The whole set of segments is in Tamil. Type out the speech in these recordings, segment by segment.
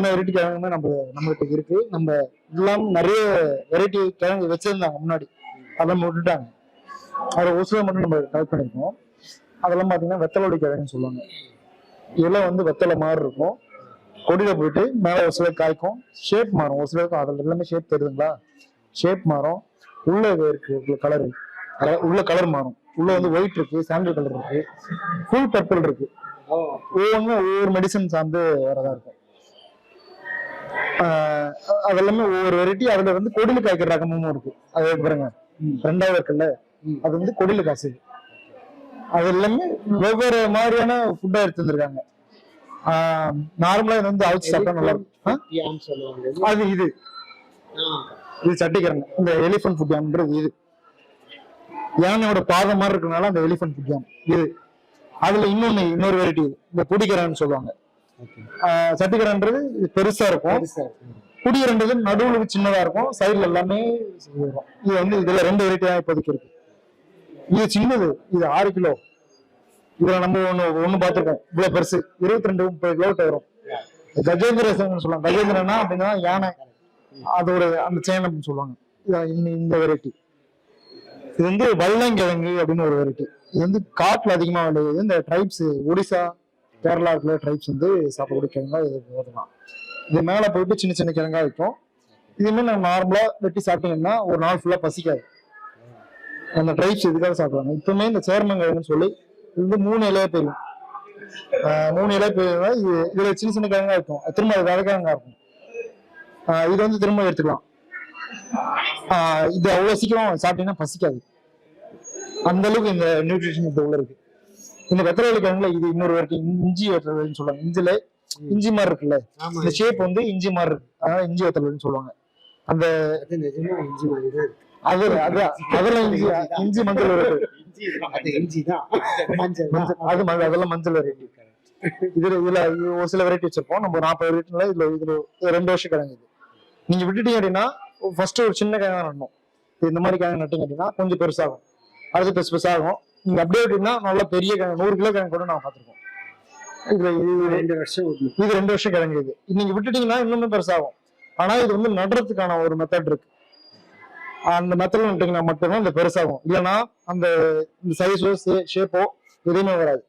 அத்தனை வெரைட்டி கிழங்குமே நம்ம நம்மகிட்ட இருக்கு. நம்ம இல்லாம நிறைய வெரைட்டி கிழங்கு வச்சிருந்தாங்க முன்னாடி. அதெல்லாம் விட்டுட்டாங்க. அதை ஒரு சில மட்டும் நம்ம கலெக்ட் பண்ணிருக்கோம். அதெல்லாம் பாத்தீங்கன்னா வெத்தலோடி கிழங்குன்னு சொல்லுவாங்க. இலை வந்து வெத்தலை மாதிரி இருக்கும். கொடியில போயிட்டு மேல ஒரு சில காய்க்கும். ஷேப் மாறும். ஒரு சிலருக்கு அதுல எல்லாமே ஷேப் தெரியுதுங்களா? ஷேப் மாறும். உள்ள இருக்கு. கலர் உள்ள கலர் மாறும். உள்ள வந்து ஒயிட் இருக்கு சாண்டல் கலர் இருக்கு. ஃபுல் பர்பிள் இருக்கு. ஒவ்வொன்றும் ஒவ்வொரு மெடிசன் சார்ந்து வரதா இருக்கும். அதெல்லாமே ஒவ்வொரு வெரைட்டி அதுல வந்து கொடியில காய்க்கிற ரகமும் இருக்கு. அது பாருங்க. ரெண்டாவது இருக்குல்ல? அது வந்து கொடியில காசு அது எல்லாமே வெவ்வேறு மாதிரியான ஃபுட்டா எடுத்து வந்திருக்காங்க. நார்மலா இது வந்து அவிச்சு சாப்பிட்டா நல்லா இருக்கும். அது இது. இது சட்டிக்கிறங்க இந்த எலிஃபன்ட் ஃபுட் யாம்ன்றது இது. யானையோட பாதம் மாதிரி இருக்கனால அந்த எலிஃபன்ட் ஃபுட் யாம் இது. அதுல இன்னொன்னு இன்னொரு வெரைட்டி இந்த குடிக்கிறன்னு சொல்லுவாங்க. இது பெருசா இருக்கும். குடிக்கிறன்றது நடுவுல சின்னதா இருக்கும். சைடுல எல்லாமே இது வரும். இது வந்து இதுல ரெண்டு வெரைட்டியா இப்போதைக்கு இருக்கு. இது சின்னது. இது ஆறு கிலோ. இதுல நம்ம ஒண்ணு ஒண்ணு பார்த்திருக்கோம். இவ்வளவு பெருசு. இருபத்தி ரெண்டு முப்பது கிலோ வரும். கஜேந்திர சொல்லுவாங்க. கஜேந்திரனா அப்படின்னா யானை. அதோட அந்த செயின் அப்படின்னு சொல்லுவாங்க. இந்த வெரைட்டி இது வந்து வல்லங்கிழங்கு அப்படின்னு ஒரு வெரைட்டி இது வந்து காட்டுல அதிகமா விளையுது. இந்த ட்ரைப்ஸ் ஒடிசா கேரளா இருக்கிற ட்ரைப்ஸ் வந்து சாப்பிடக்கூடிய கிழங்கா இது போதுதான். இது மேல போயிட்டு சின்ன சின்ன கிழங்கா இருக்கும் இதுமே நம்ம நார்மலா வெட்டி சாப்பிட்டீங்கன்னா ஒரு நாள் ஃபுல்லா பசிக்காது. அந்த ட்ரைப்ஸ் இதுக்காக சாப்பிடுவாங்க. இப்பவுமே இந்த சேர்மங்கிழங்குன்னு சொல்லி இது வந்து மூணு இலையா போயிடும். மூணு இலை போயிருந்தா இது இதுல சின்ன சின்ன கிழங்கா இருக்கும் திரும்ப அது விதக்கிழங்கா இருக்கும். இது வந்து திரும்ப எடுத்துக்கலாம். இது அவ்வளவு சீக்கிரம் சாப்பிட்டீங்கன்னா பசிக்காது. அந்த அளவுக்கு இந்த நியூட்ரிஷன் இது உள்ள இருக்கு. இந்த வெத்தலை கிழங்குல இது இன்னொரு வெரைட்டி இஞ்சி வெத்தலைன்னு சொல்லுவாங்க. இஞ்சில இஞ்சி மாதிரி இருக்குல்ல. இந்த ஷேப் வந்து இஞ்சி மாதிரி இருக்கு. அதனால இஞ்சி வெத்தலைன்னு சொல்லுவாங்க. அந்த இஞ்சி மாதிரி தான் இருக்கு. அது அது அதெல்லாம் இஞ்சி இஞ்சி மஞ்சள் இருக்கு அது மஞ்சள் அதெல்லாம் மஞ்சள் வெரைட்டி இதுல இதுல இது ஒரு சில வெரைட்டி வச்சிருப்போம். நம்ம நாற்பது வெரைட்டில இதுல இதுல இது ரெண்டு வருஷம் கிழங்கு இது. நீங்க விட்டுட்டீங்க அப்படின்னா ஃபர்ஸ்ட் ஒரு சின்ன கிழங்கு நடணும் இந்த மாதிரி கிழங்கு நட்டீங்க அப்படின்னா கொஞ்சம் பெருசாகும். அடுத்து பெருசு பெருசாகும். நீங்க அப்படியே விட்டீங்கன்னா நல்லா பெரிய நூறு கிலோ கிழங்கு கூட நான் பார்த்திருக்கோம். இது ரெண்டு வருஷம். இது ரெண்டு வருஷம் கிழங்கு இது நீங்க விட்டுட்டீங்கன்னா இன்னுமே பெருசாகும். ஆனா இது வந்து நடுறதுக்கான ஒரு மெத்தட் இருக்கு. அந்த மெத்தட்ல நட்டீங்கன்னா மட்டும்தான் இந்த பெருசாகும். இல்லைன்னா அந்த இந்த சைஸோ ஷேப்போ எதுவுமே வராது.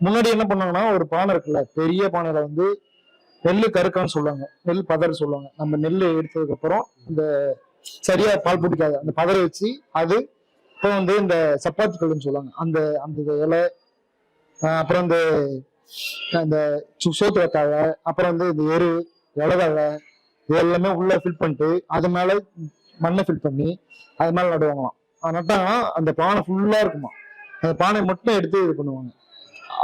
முன்னாடி என்ன பண்ணாங்கன்னா ஒரு பானை இருக்குல்ல பெரிய பானையில வந்து நெல்லு கருக்கான்னு சொல்லுவாங்க. நெல் பதர் சொல்லுவாங்க. நம்ம நெல் எடுத்ததுக்கு அப்புறம் இந்த சரியா பால் பிடிக்காது. அந்த பதரை வச்சு அது இப்போ வந்து இந்த சப்பாத்தி கல்லுன்னு சொல்லுவாங்க. அந்த அந்த இலை அப்புறம் இந்த இந்த சு- சோத்து வக்காவை அப்புறம் வந்து இந்த எரு இலதழை இது எல்லாமே உள்ள ஃபில் பண்ணிட்டு அது மேல மண்ணை ஃபில் பண்ணி அது மேல நடுவாங்களாம். அது நட்டாங்கன்னா அந்த பானை ஃபுல்லா இருக்குமா அந்த பானை மட்டும் எடுத்து இது பண்ணுவாங்க.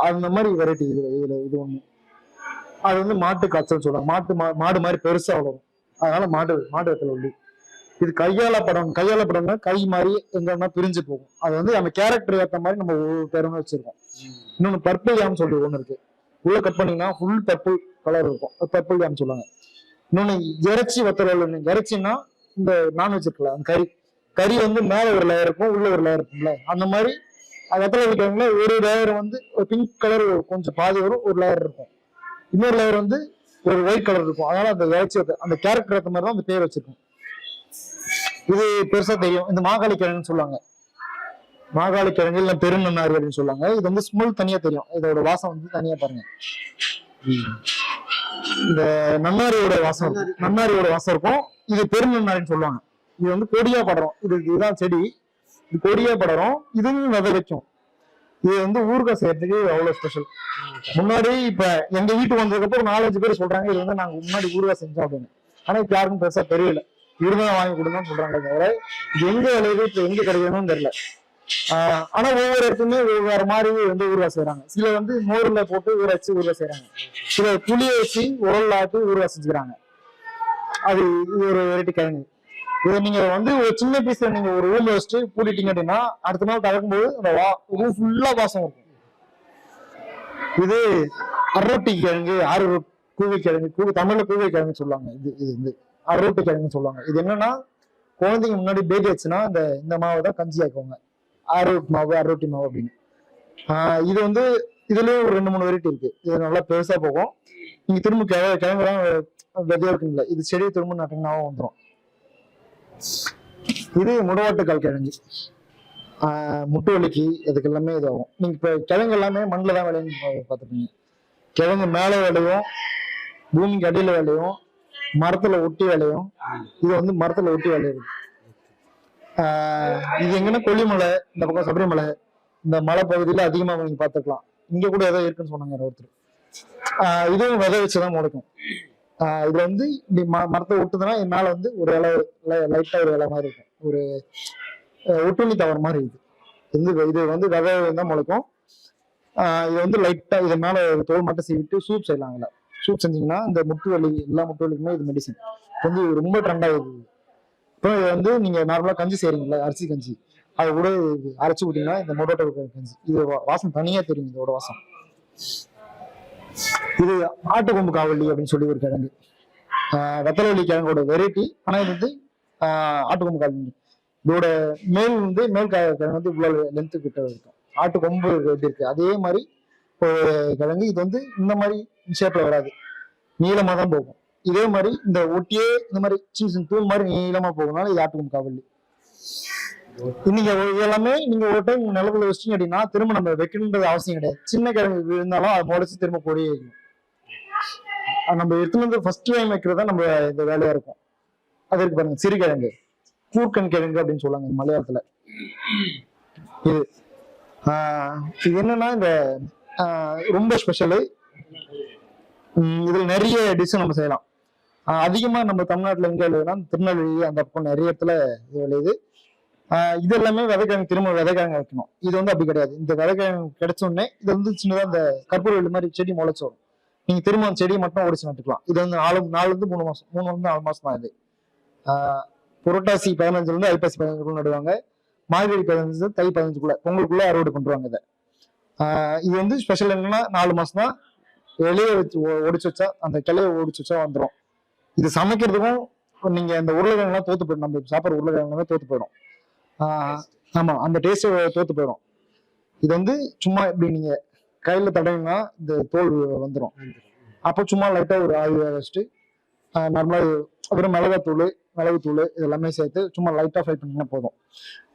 அந்த மாதிரி வெரைட்டி இது இதுல இது ஒண்ணு. அது வந்து மாட்டு காய்ச்சல் சொல்லுவாங்க. மாட்டு மா- மாடு மாதிரி பெருசா வளரும். அதனால மாடு மாடு வெத்தல உள்ளி. இது கையால படம் கையால படம்னா கை மாதிரி எங்கன்னா பிரிஞ்சு போகும். அது வந்து நம்ம கேரக்டர் ஏற்ற மாதிரி நம்ம ஒவ்வொரு பேருமே வச்சிருக்கோம். இன்னொன்னு பர்பிள் யாம் சொல்லி ஒண்ணு இருக்கு. உள்ள கட் பண்ணீங்கன்னா ஃபுல் பர்பிள் கலர் இருக்கும். பர்பிள் யாம் சொல்லுவாங்க. இன்னொன்னு இறைச்சி வத்தல் ஒண்ணு இறைச்சின்னா இந்த நான்வெஜ் இருக்குல்ல அந்த கறி. கறி வந்து மேல ஒரு லேயர் இருக்கும் உள்ள ஒரு லேயர் இருக்கும்ல. அந்த மாதிரி அது வெத்தலை வைக்கிறவங்கள ஒரு லேயர் வந்து ஒரு பிங்க் கலர் கொஞ்சம் பாதி வரும் ஒரு லேயர் இருக்கும். இன்னொரு லேயர் வந்து ஒரு ஒயிட் கலர் இருக்கும். அதனால அந்த இறைச்சி அந்த கேரக்டர் ஏற்ற மாதிரி தான் அந்த பேர் வச்சிருக்கும். இது பெருசா தெரியும். இந்த மாகாளி கிழங்குன்னு சொல்லுவாங்க. மாகாளி கிழங்கு இல்ல பெருநன்னாரி அப்படின்னு சொல்லுவாங்க. இது வந்து ஸ்மெல் தனியா தெரியும். இதோட வாசம் வந்து தனியா பாருங்க. இந்த நன்னாரியோட வாசம் நன்னாரியோட வாசம் இருக்கும். இது பெருநன்னாரின்னு சொல்லுவாங்க. இது வந்து கொடியா படரும். இது இதுதான் செடி. இது கொடியா படரும். இதுவும் விதை வைக்கும் இது வந்து ஊறுகாய் செய்யறதுக்கு அவ்வளவு ஸ்பெஷல் முன்னாடி இப்ப எங்க வீட்டுக்கு வந்ததுக்கு அப்புறம் நாலஞ்சு பேர் சொல்றாங்க இது வந்து நாங்க முன்னாடி ஊறுகாய் செஞ்சோம் அப்படின்னு. ஆனா இப்ப யாருக்கும் பெருசா தெரியல. இருபதாம் வாங்கி கொடுங்கன்னு சொல்றாங்க தவிர எங்க விளையுது இப்ப எங்க கிடைக்கணும்னு தெரியல. ஆனா ஒவ்வொரு இடத்துலயுமே ஒவ்வொரு மாதிரி வந்து ஊறுகாய் செய்யறாங்க சில வந்து மோர்ல போட்டு ஊற வச்சு ஊறுகாய் செய்யறாங்க சில புளிய வச்சு உரல் ஆட்டி ஊறுகாய் செஞ்சுக்கிறாங்க. அது இது ஒரு வெரைட்டி கிழங்கு இதை நீங்க வந்து ஒரு சின்ன பீஸ்ல நீங்க ஒரு ரூம்ல வச்சுட்டு பூட்டிட்டீங்க அப்படின்னா அடுத்த நாள் திறக்கும்போது அந்த வா ரூம் ஃபுல்லா வாசம் இருக்கும். இது அரோட்டி கிழங்கு ஆறு கூவை கிழங்கு கூவை தமிழ்ல கூவை கிழங்கு சொல்லுவாங்க. இது இது வந்து அரோட்டு கிழங்குன்னு சொல்லுவாங்க. இது என்னன்னா குழந்தைங்க முன்னாடி பேட்டி ஆச்சுன்னா இந்த இந்த மாவை தான் கஞ்சி ஆக்குவாங்க. அரோட் மாவு அரோட்டி மாவு அப்படின்னு. இது வந்து இதுலயே ஒரு ரெண்டு மூணு வெரைட்டி இருக்கு. இது நல்லா பெருசா போகும். நீங்க திரும்ப கிழ கிழங்குலாம் விதையா இருக்குங்களா இது செடியை திரும்ப நட்டினாவும் வந்துடும் இது முடவாட்டுக்கால் கிழங்கு. ஆஹ் முட்டு வலிக்கு அதுக்கு எல்லாமே இதாகும். நீங்க இப்ப கிழங்கு எல்லாமே மண்ணில் தான் விளையும் பார்த்துருப்பீங்க. கிழங்கு மேலே விளையும் பூமிக்கு அடியில விளையும் மரத்துல ஒட்டி விளையும் இது வந்து மரத்துல ஒட்டி விளையுது இது எங்கன்னா கொல்லிமலை இந்த பக்கம் சபரிமலை இந்த மலை பகுதியில அதிகமா நீங்க பார்த்துக்கலாம். இங்க கூட ஏதோ இருக்குன்னு சொன்னாங்க ஒருத்தர். இதுவும் விதை வச்சுதான் முளைக்கும். இதுல வந்து இப்படி மரத்தை ஒட்டுதுன்னா இது மேல வந்து ஒரு இலை லைட்டா ஒரு இலை மாதிரி இருக்கும். ஒரு ஒட்டுண்ணி தவறு மாதிரி இது. இது இது வந்து விதை தான் முளைக்கும். இது வந்து லைட்டா இது மேல தோல் மட்டும் சீவிட்டு சூப் செய்யலாம் அதுல. ஷூட் செஞ்சீங்கன்னா இந்த முட்டு வலி எல்லா முட்டு வலிக்குமே இது மெடிசன் வந்து ரொம்ப ட்ரெண்ட் ஆகுது. இப்போ இது வந்து நீங்க நார்மலா கஞ்சி செய்கிறீங்களா அரிசி கஞ்சி அது கூட அரைச்சி விட்டீங்கன்னா இந்த மொடோட்டோ கஞ்சி இது வாசம் தனியாக தெரியும் இதோட வாசம். இது ஆட்டுக்கொம்பு காவலி அப்படின்னு சொல்லி ஒரு கிழங்கு. ஆஹ் வெத்தலவள்ளி கிழங்கோட வெரைட்டி ஆனால் இது வந்து ஆஹ் ஆட்டுக்கொம்பு காவலி. இதோட மேல் வந்து மேல் கிழங்கு வந்து இவ்வளோ லென்த்து கிட்ட இருக்கும். ஆட்டுக்கொம்பு எப்படி இருக்கு. அதே மாதிரி கிழங்கு இது வந்து இந்த மாதிரி ஷேப்ல வராது. நீளமா தான் போகும். இதே மாதிரி இந்த ஒட்டியே இந்த மாதிரி சீசன் தூள் மாதிரி நீளமா போகனால இது ஆட்டுக்கொம்பு நீங்க எல்லாமே நீங்க ஒரு டைம் நிலவுல வச்சிங்க அப்படின்னா திரும்ப நம்ம வைக்கணுன்றது அவசியம் கிடையாது. சின்ன கிழங்கு விழுந்தாலும் அதை முளைச்சு திரும்ப போடியே வைக்கணும் நம்ம எடுத்துன்னு வந்து ஃபர்ஸ்ட் டைம் வைக்கிறது தான் நம்ம இந்த வேலையா இருக்கும். அதற்கு பாருங்க சிறுகிழங்கு கூர்க்கன் கிழங்கு அப்படின்னு சொல்லுவாங்க மலையாளத்துல. இது ஆஹ் இது என்னன்னா இந்த ரொம்ப ஸ்பெஷலு இதில் நிறைய டிஷ்ஷும் நம்ம செய்யலாம். அதிகமாக நம்ம தமிழ்நாட்டில் எங்கே விளையுதுன்னா திருநெல்வேலி அந்த பக்கம் நிறைய இடத்துல இது விளையுது இது எல்லாமே விதைக்கிழங்கு திரும்ப விதைக்கிழங்கு வைக்கணும். இது வந்து அப்படி கிடையாது. இந்த விதைக்கிழங்கு கிடைச்சோடனே இது வந்து சின்னதாக இந்த கற்பூரவள்ளி மாதிரி செடி முளைச்சு வரும். நீங்க திரும்ப அந்த செடியை மட்டும் ஒடிச்சு நட்டுக்கலாம். இது வந்து நாலு நாலுலேருந்து மூணு மாதம் மூணு வந்து நாலு மாதம் தான் இது. புரட்டாசி பதினஞ்சுலேருந்து ஐப்பாசி பதினஞ்சுக்குள்ள நடுவாங்க. மார்கழி பதினஞ்சு தை பதினஞ்சுக்குள்ள பொங்கலுக்குள்ள அறுவடை பண்ணுவாங்க இதை. இது வந்து ஸ்பெஷல் என்னன்னா நாலு மாசம் தான் இலைய வச்சு ஒடிச்சு வச்சா அந்த கிளைய ஒடிச்சு வச்சா வந்துடும் இது சமைக்கிறதுக்கும் நீங்க இந்த உருளைக்கிழங்குலாம் தோத்து போயிடும். நம்ம சாப்பிட்ற உருளைக்கிழங்குலாம் தோத்து போயிடும். ஆமா அந்த டேஸ்ட் தோத்து போயிடும். இது வந்து சும்மா இப்படி நீங்க கையில தடவினா இந்த தோல் வந்துடும் அப்போ சும்மா லைட்டா ஒரு ஆயில் வேக வச்சுட்டு நார்மலா அப்புறம் மிளகாத்தூள் மிளகுத்தூள் இது எல்லாமே சேர்த்து சும்மா லைட்டா ஃப்ரை பண்ணிங்கன்னா போதும்.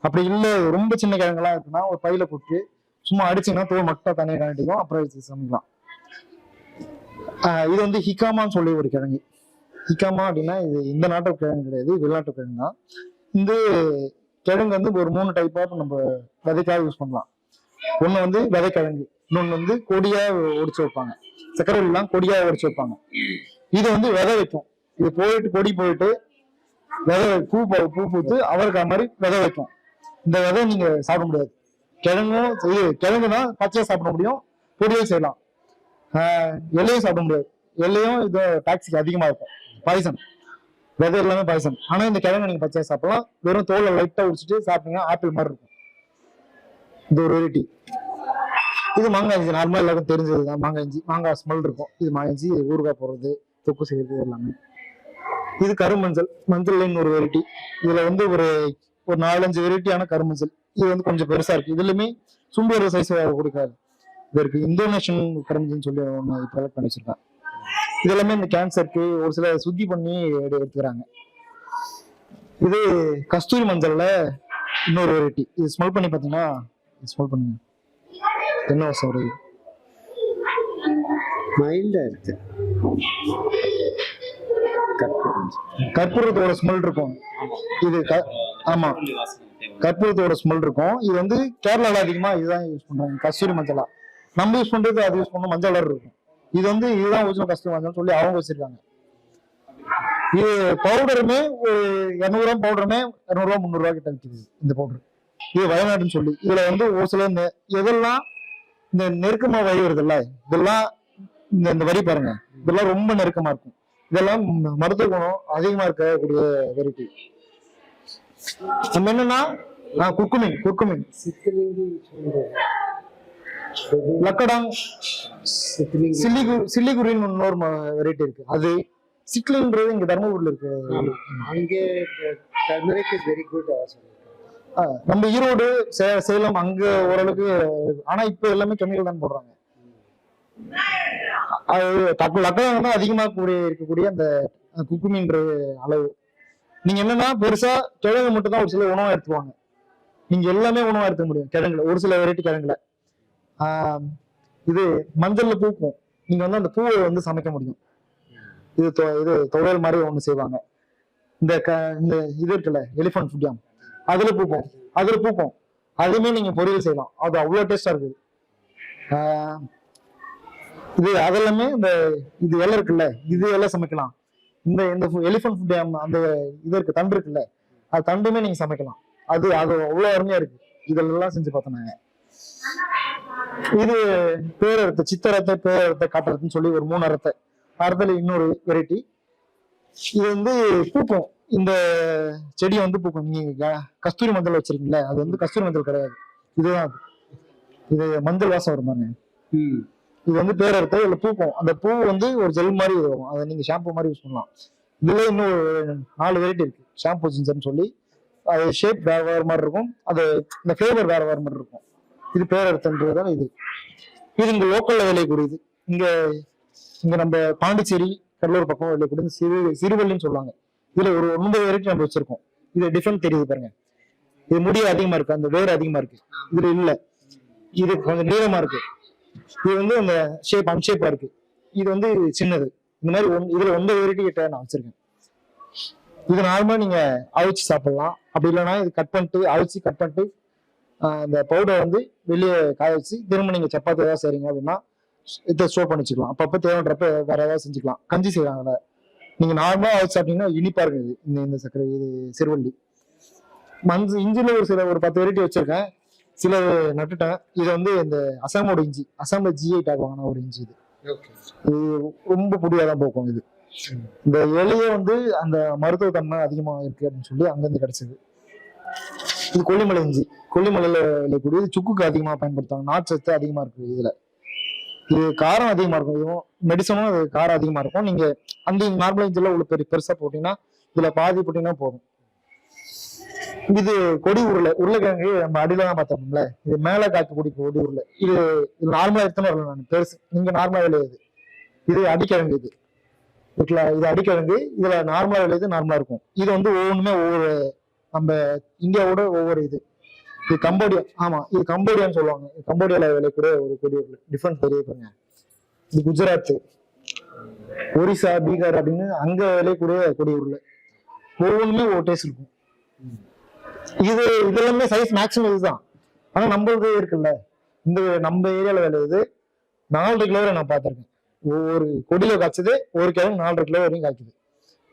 அப்படி இல்லை ரொம்ப சின்ன கிழங்கெல்லாம் இருக்குன்னா ஒரு பையில போட்டு சும்மா அடிச்சீங்கன்னா தோல் மட்டும் தண்ணியை கண்டிக்கும் அப்புறம் வச்சு சமைக்கலாம். இது வந்து ஹிகாமான்னு சொல்லி ஒரு கிழங்கு. ஹிகாமா அப்படின்னா இது இந்த நாட்டு கிழங்கு கிடையாது வெளிநாட்டு கிழங்கு தான். இந்த கிழங்கு வந்து ஒரு மூணு டைப் ஆஃப் நம்ம விதைக்காக யூஸ் பண்ணலாம். ஒன்று வந்து விதைக்கிழங்கு இன்னொன்று வந்து கொடியா ஒடிச்சு வைப்பாங்க. சக்கரவள்ளிலாம் கொடியா ஒடிச்சு வைப்பாங்க. இது வந்து விதை வைக்கும் இது போயிட்டு கொடி போயிட்டு விதை பூ பூ பூத்து அவருக்கா மாதிரி விதை வைக்கும் இந்த விதை நீங்க சாப்பிட முடியாது. கிழங்கும் இது கிழங்குனா பச்சையாக சாப்பிட முடியும் பொடியும் செய்யலாம். ஆஹ் எல்லையும் சாப்பிட முடியாது. எல்லையும் இது டாக்ஸிக் அதிகமாக இருக்கும். பாய்சன் வெதை எல்லாமே பாய்சன் ஆனால் இந்த கிழங்கு நீங்கள் பச்சையாக சாப்பிடலாம். வெறும் தோலை லைட்டாக உடிச்சிட்டு சாப்பிட்டீங்கன்னா ஆப்பிள் மாதிரி இருக்கும். இது ஒரு வெரைட்டி இது மாங்காய் இஞ்சி. நார்மலா எல்லாருக்கும் தெரிஞ்சது தான். மாங்காய் இஞ்சி. மாங்காய் ஸ்மெல் இருக்கும். இது மாங்காய் இஞ்சி ஊறுகாய் போடுறது தொக்கு செய்கிறது எல்லாமே. இது கருமஞ்சள். மஞ்சள்ல இன்னொரு வெரைட்டி இதில் வந்து ஒரு ஒரு நாலஞ்சு வெரைட்டியான கருமஞ்சள். இது வந்து கொஞ்சம் பெருசா இருக்கு. இதுலயுமே சுண்டு ஒரு சைஸ் கொடுக்காது. இது இருக்கு. இந்தோனேஷன் கருமஞ்சள்னு சொல்லி ஒன்று ப்ரொடக்ட் பண்ணி வச்சிருக்காங்க. இது எல்லாமே இந்த கேன்சருக்கு ஒரு சில சுத்தி பண்ணி எடு- எடுத்துக்கிறாங்க. இது கஸ்தூரி மஞ்சள்ல இன்னொரு வெரைட்டி இது ஸ்மெல் பண்ணி பார்த்தீங்கன்னா ஸ்மெல் பண்ணுங்க. என்ன வாசம் வருது மைல்டா இருக்கு. கற்பூரத்தோட ஸ்மெல் இருக்கும். இது ஆமா. கற்பூரத்தோட ஸ்மெல் இருக்கும். இது வந்து கேரளால அதிகமா இதுதான் யூஸ் பண்றாங்க. கஸ்தூரி மஞ்சளா. நம்ம யூஸ் பண்றது அது யூஸ் பண்ண மஞ்சள் கலர் இருக்கும். இது வந்து இதுதான் ஒரிஜினல் கஸ்தூரி மஞ்சள் சொல்லி அவங்க வச்சிருக்காங்க. இது பவுடருமே ஒரு இரநூறுவா பவுடருமே இரநூறுவா முந்நூறுவா கிட்ட விற்கிது இந்த பவுடர் இது வயநாடுன்னு சொல்லி. இதுல வந்து ஒரு சில எதெல்லாம் இந்த நெருக்கமா வழி வருதுல்ல இதெல்லாம் இந்த இந்த வரி பாருங்க. இதெல்லாம் ரொம்ப நெருக்கமா இருக்கும். இதெல்லாம் மருத்துவ குணம் அதிகமா இருக்கக்கூடிய வெரைட்டி நம்ம என்னன்னா நான் குர்குமின் குர்குமின் சித்திலிங்கி சொல்றது. லக்கடாங் சித்திலிங்கி. சில்லிகு சில்லிகுரின்னு இன்னொரு வெரைட்டி இருக்கு அது சிக்லின்றது இங்க தர்மபுரியில இருக்கு. அங்கே டர்மரிக் இஸ் வெரி குட் ஆ, நம்ம ஈரோடு சேலம் அங்க ஓரளவுக்கு ஆனா இப்ப எல்லாமே கெமிக்கல் தான் போடுறாங்க அது லக்கம் தான் அதிகமா கூடிய இருக்கக்கூடிய அந்த குக்குமின்ற அளவு நீங்க என்னன்னா பெருசா கிழங்கு மட்டும் தான் ஒரு சில உணவா எடுத்துக்குவாங்க நீங்க எல்லாமே உணவா எடுத்துக்க முடியும். கிழங்குல. ஒரு சில வெரைட்டி கிழங்குல. ஆஹ் இது மஞ்சள்ல பூக்கும். நீங்க வந்து அந்த பூவை வந்து சமைக்க முடியும். இது தொ- இது துவையல் மாதிரி ஒண்ணு செய்வாங்க. இந்த க இந்த இது இருக்குல்ல எலிஃபண்ட் ஃபுட்யாம் அதுல பூக்கும். அதுல பூக்கும். அதுவுமே நீங்க பொரியல் செய்யலாம். அது அவ்வளவு டேஸ்டா இருக்குது. இது அதெல்லாமே இந்த இது இலை இருக்குல்ல இது எல்லாம் சமைக்கலாம். இந்த இந்த எலிஃபண்ட் ஃபுட்டியாம் அந்த இது இருக்கு தண்டு இருக்குல்ல அது தண்டுமே நீங்க சமைக்கலாம். அது அது அவ்வளவு அருமையா இருக்கு. இதெல்லாம் செஞ்சு பார்த்தோம் நாங்க இது பேரத்தை சித்தரத்தை பேரத்தை காட்டுறதுன்னு சொல்லி ஒரு மூணு அறத்தை. அறத்துல இன்னொரு வெரைட்டி இது வந்து பூக்கும். இந்த செடி வந்து பூக்கும். நீங்க கஸ்தூரி மஞ்சள் வச்சிருக்கீங்களா அது வந்து கஸ்தூரி மஞ்சள் கிடையாது. இதுதான் அது. இது மஞ்சள் வாசம் வரும் பாருங்க. இது வந்து பேரறுத்து இதுல பூக்கும். அந்த பூ வந்து ஒரு ஜெல் மாதிரி வரும். அதை நீங்க ஷாம்பு மாதிரி யூஸ் பண்ணலாம். இதுல இன்னும் நாலு வெரைட்டி இருக்கு. ஷாம்பு ஜிஞ்சர்னு சொல்லி. அது ஷேப் வேற வேற மாதிரி இருக்கும். அது இந்த ஃபேவர் வேற வேற மாதிரி இருக்கும். இது பேரறுத்துன்றதுதான் இது. இது இங்க லோக்கல்ல விளையக்கூடியது இங்க இங்க நம்ம பாண்டிச்சேரி கடலூர் பக்கம் விளையக்கூடிய சிறு சிறுவல்லின்னு சொல்லுவாங்க. இதுல ஒரு ஒன்பது வெரைட்டி நம்ம வச்சிருக்கோம். இது டிஃபரெண்ட் தெரியுது பாருங்க. இது முடிய அதிகமா இருக்கு அந்த வேர் அதிகமா இருக்கு. இதுல இல்ல. இது கொஞ்சம் நீளமா இருக்கு. இது வந்து அந்த ஷேப் அன்ஷேப்பா இருக்கு. இது வந்து சின்னது. இந்த மாதிரி ஒன்- இதுல ஒன்பது வெரைட்டி கிட்ட நான் வச்சிருக்கேன். இது நார்மலா நீங்க அவிச்சு சாப்பிடலாம். அப்படி இல்லைன்னா இது கட் பண்ணிட்டு அவிச்சு கட் பண்ணிட்டு இந்த பவுடர் வந்து வெளியே காய வச்சு திரும்ப நீங்க சப்பாத்தி ஏதாவது செய்றீங்க அப்படின்னா இதை ஸ்டோர் பண்ணி வச்சுக்கலாம் அப்பப்போ தேவைன்றப்ப வேற ஏதாவது செஞ்சுக்கலாம். கஞ்சி செய்வாங்கல்ல நீங்க நார்மலா அவிச்சு சாப்பிட்டீங்கன்னா இனிப்பா இருக்கு இது. இந்த இந்த சர்க்கரை இது சிறுவள்ளி. மஞ்சள் இஞ்சில ஒரு சில ஒரு பத்து வெரைட்டி வச்சிருக்கேன். சில நட்டுட்டேன். இது வந்து இந்த அசாமோட இஞ்சி அசாம்ல ஜிஐ டாக் வாங்கின ஒரு இஞ்சி இது. ரொம்ப பொடியாதான் போக்கும் இது. இந்த இலையே வந்து அந்த மருத்துவ தன்மை அதிகமா இருக்கு அப்படின்னு சொல்லி அங்கிருந்து கிடைச்சது. இது கொல்லிமலை இஞ்சி. கொல்லிமலையில விளையக்கூடிய சுக்குக்கு அதிகமா பயன்படுத்துவாங்க. நார்ச்சத்து அதிகமா இருக்கு இதுல. இது காரம் அதிகமா இருக்கும். இதுவும் மெடிசனும் அது காரம் அதிகமா இருக்கும். நீங்க அந்த நார்மல் இஞ்சில உள்ள பெரிய பெருசா போட்டீங்கன்னா இதுல பாதி போட்டீங்கன்னா போதும். இது கொடி உருளை உருளைக்கிழங்கு நம்ம அடியில தான் பார்த்தோம்ல இது மேல காய்க்கக்கூடிய கொடி உருளை. இது இது நார்மலா எடுத்துன்னு வரல நான். பெருசு. நீங்க நார்மலா விளையாது. இது அடிக்கிழங்கு இது. ஓகேங்களா? இது அடிக்கிழங்கு இதுல நார்மலா விளையுது நார்மலா இருக்கும். இது வந்து ஒவ்வொன்றுமே ஒவ்வொரு நம்ம இந்தியாவோட ஒவ்வொரு இது. இது கம்போடியா ஆமா இது கம்போடியான்னு சொல்லுவாங்க. கம்போடியால விளையக்கூடிய ஒரு கொடி டிஃபரன்ஸ் டிஃப்ரெண்ட் பாருங்க. இது குஜராத் ஒரிசா பீகார் அப்படின்னு அங்க விளையக்கூடிய கொடி உருள். ஒவ்வொன்றுமே ஒரு டேஸ்ட் இருக்கும். இது இதெல்லாமே சைஸ் மேக்ஸிமம் இதுதான். ஆனா நம்மளுக்கு இருக்குல்ல. இந்த நம்ம ஏரியால விளையுது. நாலரை கிலோ நான் பார்த்துருக்கேன். ஒவ்வொரு கொடியில காய்ச்சது ஒரு கிழங்கு நாலரை கிலோ வரையும் காய்க்குது.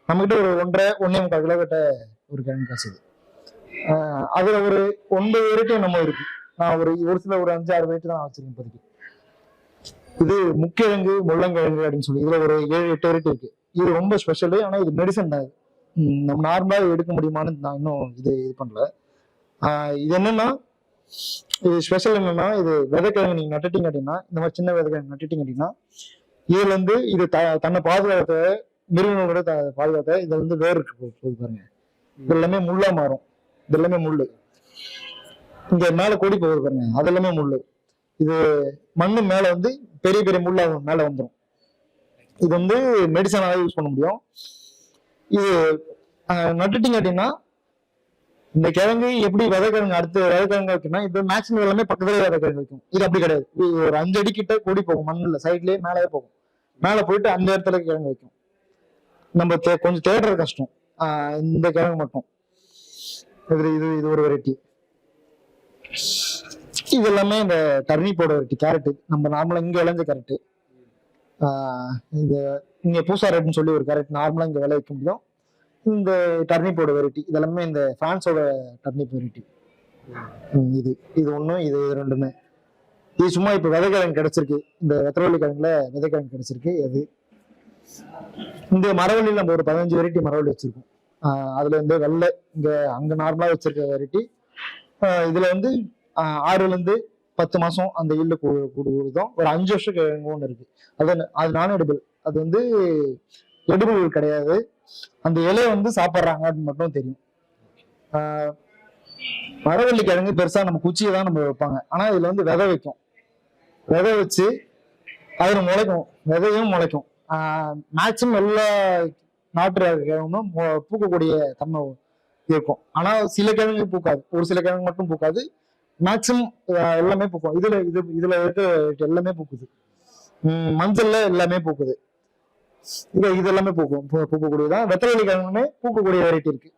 நம்மகிட்ட ஒரு ஒன்றரை ஒன்னே முக்கால் கிலோ கிட்ட ஒரு கிழங்கு காய்ச்சது. அதுல ஒரு ஒன்பது வெரைட்டி நம்ம இருக்கு. நான் ஒரு ஒரு சில ஒரு அஞ்சு ஆறு வெரைட்டி தான் வச்சிருக்கேன் இப்போதைக்கு. இது முக்கிழங்கு முள்ளங்கிழங்கு அப்படின்னு சொல்லி இதுல ஒரு ஏழு எட்டு வெரைட்டி இருக்கு. இது ரொம்ப ஸ்பெஷலு ஆனா இது மெடிசன் தான் நம்ம நார்மலாக எடுக்க முடியுமான்னு நான் இன்னும் இது இது பண்ணல. இது என்னன்னா இது ஸ்பெஷல் என்னன்னா இது விதைக்கிழங்கு நீங்க நட்டுட்டீங்க அப்படின்னா இந்த மாதிரி சின்ன விதைக்கிழங்கு நட்டுட்டீங்க அப்படின்னா இதுல இருந்து இது த தன்னை பாதுகாத்த மிருகங்களோட பாதுகாத்த இதுல வந்து வேர் இருக்கு போகுது பாருங்க. இது எல்லாமே முள்ளா மாறும். இது எல்லாமே முள்ளு. இங்க மேல கொடி போகுது பாருங்க. அது எல்லாமே முள்ளு. இது மண்ணு மேல வந்து பெரிய பெரிய முள்ளா மேல வந்துடும் இது வந்து மெடிசனாக யூஸ் பண்ண முடியும். இது நட்டுட்டீங்க அப்படின்னா இந்த கிழங்கு எப்படி விதைக்கிழங்கு அடுத்து விதைக்கிழங்கு வைக்கணும்னா இது மேக்ஸிமம் எல்லாமே பக்கத்துலேயே விதைக்கிழங்கு வைக்கும். இது அப்படி கிடையாது. ஒரு அஞ்சு அடி கிட்ட கொடி போகும் மண்ணில் சைட்லயே மேலே போகும். மேல போயிட்டு அந்த இடத்துல கிழங்கு வைக்கும். நம்ம தே- கொஞ்சம் தேடுறது கஷ்டம். இந்த கிழங்கு மட்டும். இது இது இது ஒரு வெரைட்டி இது எல்லாமே இந்த போட வெரைட்டி கேரட்டு நம்ம நார்மலா இங்க இளைஞ்ச கேரட்டு இந்த இங்க பூசா ரெட்னு சொல்லி ஒரு கேரட் நார்மலா இங்க விளைவிக்க முடியும். இந்த டர்னிப்போட வெரைட்டி இதெல்லாமே இந்த பிரான்ஸோட டர்னிப் வெரைட்டி இது இது ஒண்ணும் இது ரெண்டுமே. இது சும்மா இப்ப விதைக்கிழங்கு கிடைச்சிருக்கு. இந்த வெத்தரவள்ளி கிழங்குல விதைக்கிழங்கு கிடைச்சிருக்கு. அது இந்த மரவள்ளியில் நம்ம ஒரு பதினஞ்சு வெரைட்டி மரவள்ளி வச்சிருக்கோம். அதில் அதுல வந்து வெள்ளை இங்க அங்க நார்மலா வச்சிருக்க வெரைட்டி இதுல வந்து ஆறுலேருந்து ஆறுல இருந்து பத்து மாசம் அந்த ஈல்டு கூடுதோம் ஒரு அஞ்சு வருஷம் கிழங்கு ஒன்று இருக்கு. அது அது நான் எடுபிள் அது வந்து எடுபிள் கிடையாது. அந்த இலையை வந்து சாப்பிட்றாங்க அப்படின்னு மட்டும் தெரியும். மரவள்ளி கிழங்கு பெருசா நம்ம குச்சியை தான் நம்ம வைப்பாங்க. ஆனா இதுல வந்து விதை வைக்கும். விதை வச்சு அதில் முளைக்கும். விதையும் முளைக்கும். மேக்சிமம் எல்லா நாட்டு கிழங்கும் பூக்கக்கூடிய தன்மை இருக்கும். ஆனா சில கிழங்கு பூக்காது. ஒரு சில கிழங்கு மட்டும் பூக்காது. மேக்சிமம் எல்லாமே பூக்கும். இதுல இது இதுல இருக்க எல்லாமே பூக்குது. மஞ்சளில் மஞ்சள்ல எல்லாமே பூக்குது. இது இது எல்லாமே பூக்கும். பூ- பூக்கக்கூடியதான் வெத்தலை கிழங்குமே பூக்கக்கூடிய வெரைட்டி இருக்கு.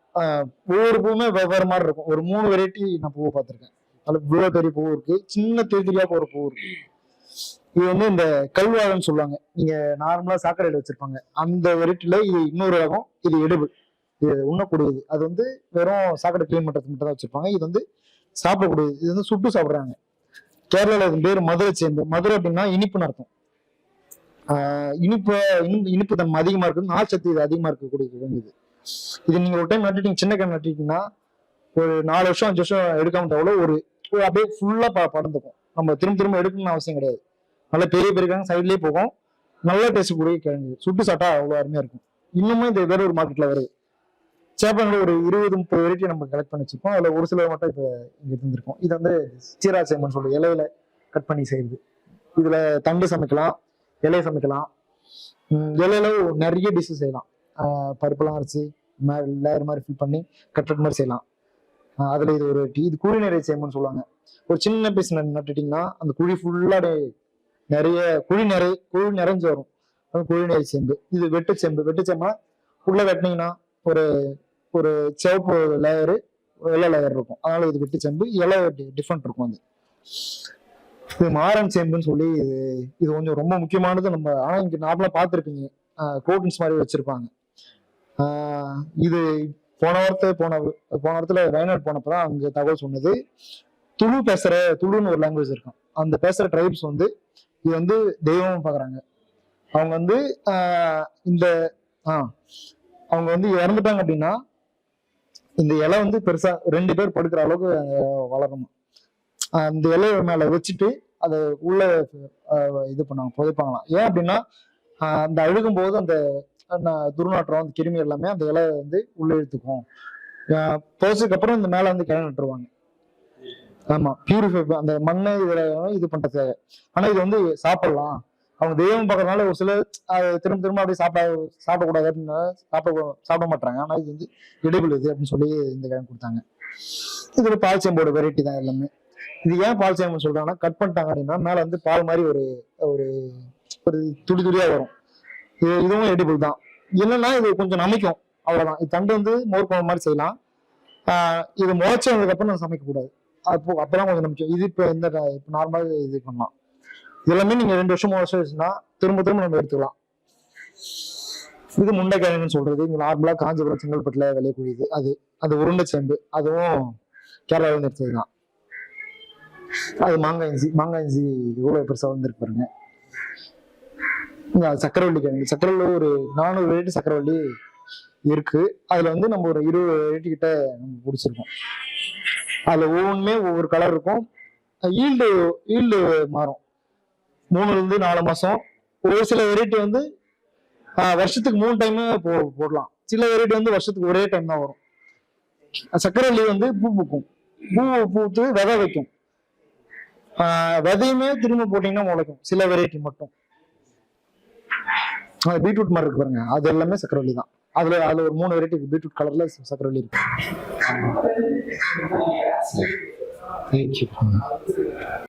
ஒவ்வொரு பூவுமே வெவ்வேறு மாதிரி இருக்கும். ஒரு மூணு வெரைட்டி நான் பூவை பார்த்துருக்கேன். அதில் இவ்வளோ பெரிய பூ இருக்கு. சின்ன திரி போகிற பூ இருக்கு. இது வந்து இந்த கல்வாழன்னு சொல்லுவாங்க. நீங்க நார்மலா சாக்கடையில வச்சிருப்பாங்க. அந்த வெரைட்டில இது இன்னொரு ரகம் இது எடுபு இது உண்ணக்கூடியது அது வந்து வெறும் சாக்கடை கிளீன் பண்றதுக்கு மட்டும் தான் வச்சிருப்பாங்க. இது வந்து சாப்பிடக்கூடியது இது வந்து சுட்டு சாப்பிடுறாங்க. கேரளால இது பேர் மதுரை சேர்ந்து மதுரை அப்படின்னா இனிப்புன்னு அர்த்தம். ஆஹ் இனிப்பு இனிப்பு தன்மை அதிகமா இருக்கு நார்ச்சத்து இது அதிகமா இருக்கக்கூடிய கிழங்கு இது. இது நீங்க ஒரு டைம் நட்டுட்டீங்க சின்ன கண் நட்டுட்டீங்கன்னா ஒரு நாலு வருஷம் அஞ்சு வருஷம் எடுக்காம தவிர ஒரு அப்படியே ஃபுல்லா படந்துக்கும் நம்ம திரும்ப திரும்ப எடுக்கணும்னு அவசியம் கிடையாது. நல்ல பெரிய பெரிய கிழங்கு சைட்லயே போகும். நல்ல டேஸ்ட் கூடிய கிழங்கு சுட்டு சாப்பிட்டா அவ்வளோ அருமையா இருக்கும். இன்னுமே இந்த வேற ஒரு மார்க்கெட்ல வருது. சேப்பங்கள் ஒரு இருபது முப்பது வெரைட்டி நம்ம கலெக்ட் பண்ணி வச்சிருக்கோம். அதுல ஒரு சிலர் மட்டும் இப்போ இங்க இருந்திருக்கோம். இது வந்து சீரா சேமன் சொல்லி இலையில கட் பண்ணி செய்யுது. இதுல தண்டு சமைக்கலாம் இலையை சமைக்கலாம். இலையில நிறைய டிஷ்ஷு செய்யலாம். பருப்புலாம் அரைச்சு லேயர் மாதிரி ஃபில் பண்ணி கட்லட் மாதிரி செய்யலாம். அதில் அதுல இது ஒரு டீ இது குழி நிறைய செய்யணும்னு சொல்லுவாங்க. ஒரு சின்ன பீஸ் நட்டுட்டீங்கன்னா அந்த குழி ஃபுல்லா நிறைய குழி நிறை குழி நிறைஞ்சு வரும். குழி நிறை செம்பு. இது வெட்டு செம்பு. வெட்டு சேம்பா உள்ள வெட்டினீங்கன்னா ஒரு ஒரு சிவப்பு லேயரு வெள்ளை லேயர் இருக்கும். அதனால இது வெட்டு செம்பு. இலை டிஃப்ரெண்ட் இருக்கும் அது. இது மாறன் சேம்புன்னு சொல்லி இது இது கொஞ்சம் ரொம்ப முக்கியமானது. நம்ம ஆனா இங்க நார்மலா பார்த்துருப்பீங்க. கோட்டன்ஸ் மாதிரி வச்சிருப்பாங்க. இது போன வாரத்தை போன போன வாரத்துல வயநாடு போனப்பதான் அங்க தகவல் சொன்னது. துளு பேசுற துளுன்னு ஒரு லாங்குவேஜ் இருக்கும். அந்த பேசுற ட்ரைப்ஸ் வந்து இது வந்து தெய்வமும் பாக்குறாங்க. அவங்க வந்து இந்த ஆஹ் அவங்க வந்து இறந்துட்டாங்க அப்படின்னா இந்த இலை வந்து பெருசா ரெண்டு பேர் படுக்கிற அளவுக்கு வளரணும். அந்த இலைய மேல வச்சுட்டு அதை உள்ள இது பண்ணாங்க புதைப்பாங்களாம். ஏன் அப்படின்னா அந்த அழுகும் போது அந்த துர்நாற்றம் அந்த கிருமி எல்லாமே அந்த இலை வந்து உள்ள இழுத்துக்கும். போசதுக்கு அப்புறம் இந்த மேல வந்து கிழங்கு நட்டுருவாங்க. ஆமா. பியூரிஃபை அந்த மண்ணை இதுல இது பண்றதுக்காக ஆனா இது வந்து சாப்பிடலாம். அவங்க தெய்வம் பார்க்கறதுனால ஒரு சிலர் அதை திரும்ப திரும்ப அப்படியே சாப்பிட சாப்பிடக்கூடாது அப்படின்னா சாப்பிட சாப்பிட மாட்டாங்க. ஆனா இது வந்து இடைபிள் இது அப்படின்னு சொல்லி இந்த கிழங்கு கொடுத்தாங்க. இது ஒரு பால் சேம்போட வெரைட்டி தான் எல்லாமே. இது ஏன் பால் சேம்பு சொல்றாங்கன்னா கட் பண்ணிட்டாங்க அப்படின்னா மேல வந்து பால் மாதிரி ஒரு ஒரு ஒரு துடி துடியா வரும். இது இதுவும் எடிபிள் தான். இல்லைன்னா இது கொஞ்சம் நமைக்கும். அவ்வளவுதான். இது தண்டு வந்து மோர் குழம்பு மாதிரி செய்யலாம். இது முளைச்சதுக்கு அப்புறம் நம்ம சமைக்க கூடாது அப்போ அப்பதான் கொஞ்சம் நம்பிக்கை இது இப்போ இந்த இப்போ நார்மலா இது பண்ணலாம். இது எல்லாமே நீங்க ரெண்டு வருஷம் மூணு வருஷம் வச்சுன்னா திரும்ப திரும்ப நம்ம எடுத்துக்கலாம். இது முண்டைக்கிழங்குன்னு சொல்றது. இங்க நார்மலா காஞ்சிபுரம் செங்கல்பட்டுல விளையக்கூடியது. அது அது உருண்டை சேம்பு. அதுவும் கேரளாவில இருந்து எடுத்தது தான். அது மாங்காய் இஞ்சி மாங்காய் இஞ்சி இவ்வளவு பெருசா வந்திருக்கு பாருங்க. சக்கரவள்ளி கிழங்கு. சக்கரவள்ளி ஒரு நானூறு வெரைட்டி சக்கரவள்ளி இருக்கு. அதுல வந்து நம்ம ஒரு இருபது வெரைட்டி கிட்ட நம்ம பிடிச்சிருக்கோம். அதுல ஒவ்வொன்றுமே ஒவ்வொரு கலர் இருக்கும். ஈல்டு ஈல்டு மாறும். மூணுலேருந்து நாலு மாதம் ஒரு சில வெரைட்டி வந்து வருஷத்துக்கு மூணு டைமு போ போடலாம். சில வெரைட்டி வந்து வருஷத்துக்கு ஒரே டைம் தான் வரும். சக்கரவள்ளி வந்து பூ பூக்கும். பூ பூத்து விதை வைக்கும். விதையுமே திரும்ப போட்டீங்கன்னா முளைக்கும். சில வெரைட்டி மட்டும். பீட்ரூட் மாதிரி இருக்கு பாருங்க. அது எல்லாமே சக்கரவள்ளி தான். அதுல அதுல ஒரு மூணு வெரைட்டி பீட்ரூட் கலர்ல சக்கரவள்ளி இருக்கு Thank.